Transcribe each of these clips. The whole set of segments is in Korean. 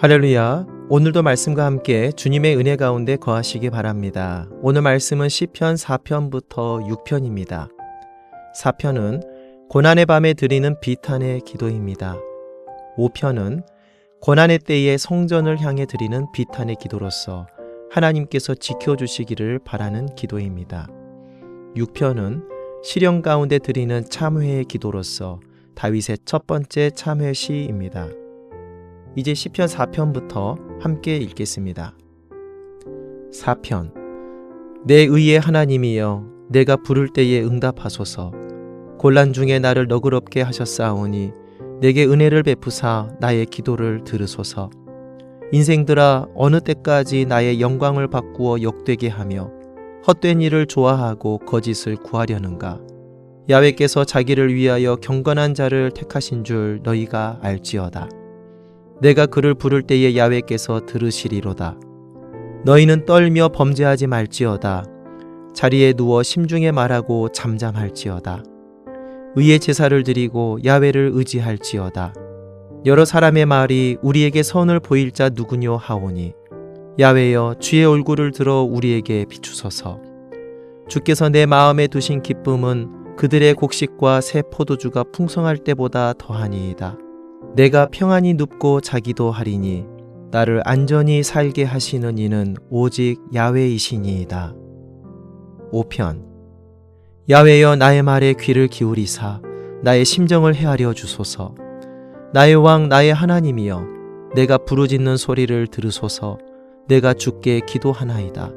할렐루야. 오늘도 말씀과 함께 주님의 은혜 가운데 거하시기 바랍니다. 오늘 말씀은 시편 4편부터 6편입니다. 4편은 고난의 밤에 드리는 비탄의 기도입니다. 5편은 고난의 때에 성전을 향해 드리는 비탄의 기도로서 하나님께서 지켜주시기를 바라는 기도입니다. 6편은 시련 가운데 드리는 참회의 기도로서 다윗의 첫 번째 참회 시입니다. 이제 시편 4편부터 함께 읽겠습니다. 4편. 내 의의 하나님이여 내가 부를 때에 응답하소서. 곤란 중에 나를 너그럽게 하셨사오니 내게 은혜를 베푸사 나의 기도를 들으소서. 인생들아 어느 때까지 나의 영광을 바꾸어 욕되게 하며 헛된 일을 좋아하고 거짓을 구하려는가? 야외께서 자기를 위하여 경건한 자를 택하신 줄 너희가 알지어다 내가 그를 부를 때에 야외께서 들으시리로다. 너희는 떨며 범죄하지 말지어다. 자리에 누워 심중에 말하고 잠잠할지어다. 의의 제사를 드리고 야외를 의지할지어다. 여러 사람의 말이 우리에게 선을 보일 자 누구뇨 하오니 야외여 주의 얼굴을 들어 우리에게 비추소서. 주께서 내 마음에 두신 기쁨은 그들의 곡식과 새 포도주가 풍성할 때보다 더하니이다. 내가 평안히 눕고 자기도 하리니 나를 안전히 살게 하시는 이는 오직 야외이시니이다. 5편 야외여 나의 말에 귀를 기울이사 나의 심정을 헤아려 주소서 나의 왕 나의 하나님이여 내가 부르짖는 소리를 들으소서 내가 주께 기도하나이다.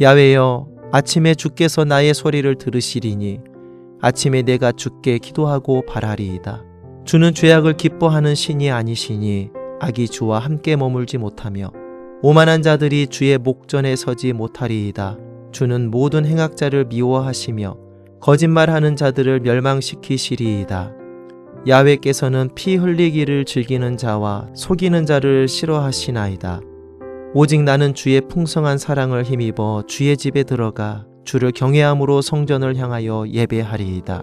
야외여 아침에 주께서 나의 소리를 들으시리니 아침에 내가 주께 기도하고 바라리이다. 주는 죄악을 기뻐하는 신이 아니시니 악이 주와 함께 머물지 못하며 오만한 자들이 주의 목전에 서지 못하리이다. 주는 모든 행악자를 미워하시며 거짓말하는 자들을 멸망시키시리이다. 야외께서는 피 흘리기를 즐기는 자와 속이는 자를 싫어하시나이다. 오직 나는 주의 풍성한 사랑을 힘입어 주의 집에 들어가 주를 경외함으로 성전을 향하여 예배하리이다.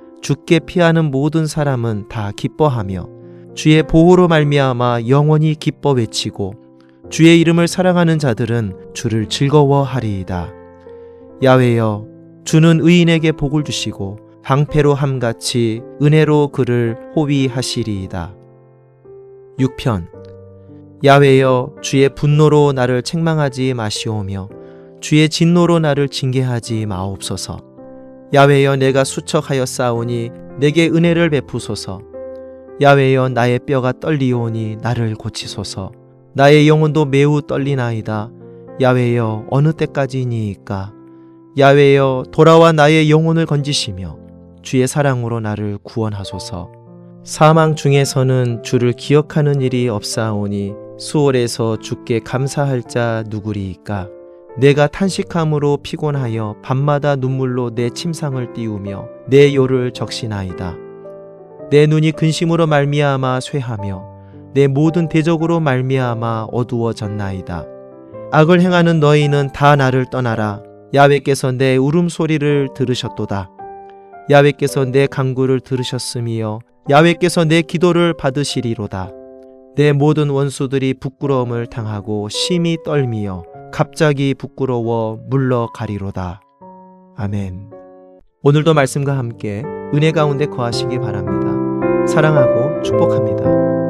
주께 피하는 모든 사람은 다 기뻐하며 주의 보호로 말미암아 영원히 기뻐 외치고 주의 이름을 사랑하는 자들은 주를 즐거워하리이다. 야외여 주는 의인에게 복을 주시고 방패로 함같이 은혜로 그를 호위하시리이다. 6편 야외여 주의 분노로 나를 책망하지 마시오며 주의 진노로 나를 징계하지 마옵소서. 야외여 내가 수척하여 싸우니 내게 은혜를 베푸소서. 야외여 나의 뼈가 떨리오니 나를 고치소서. 나의 영혼도 매우 떨리나이다. 야외여 어느 때까지니이까. 야외여 돌아와 나의 영혼을 건지시며 주의 사랑으로 나를 구원하소서. 사망 중에서는 주를 기억하는 일이 없사오니 수월에서 주께 감사할 자 누구리이까. 내가 탄식함으로 피곤하여 밤마다 눈물로 내 침상을 띄우며 내 요를 적시나이다. 내 눈이 근심으로 말미암아 쇠하며 내 모든 대적으로 말미암아 어두워졌나이다. 악을 행하는 너희는 다 나를 떠나라. 야외께서 내 울음소리를 들으셨도다. 야외께서 내 강구를 들으셨으며 야외께서 내 기도를 받으시리로다. 내 모든 원수들이 부끄러움을 당하고 심히 떨미어 갑자기 부끄러워 물러가리로다. 아멘. 오늘도 말씀과 함께 은혜 가운데 거하시기 바랍니다. 사랑하고 축복합니다.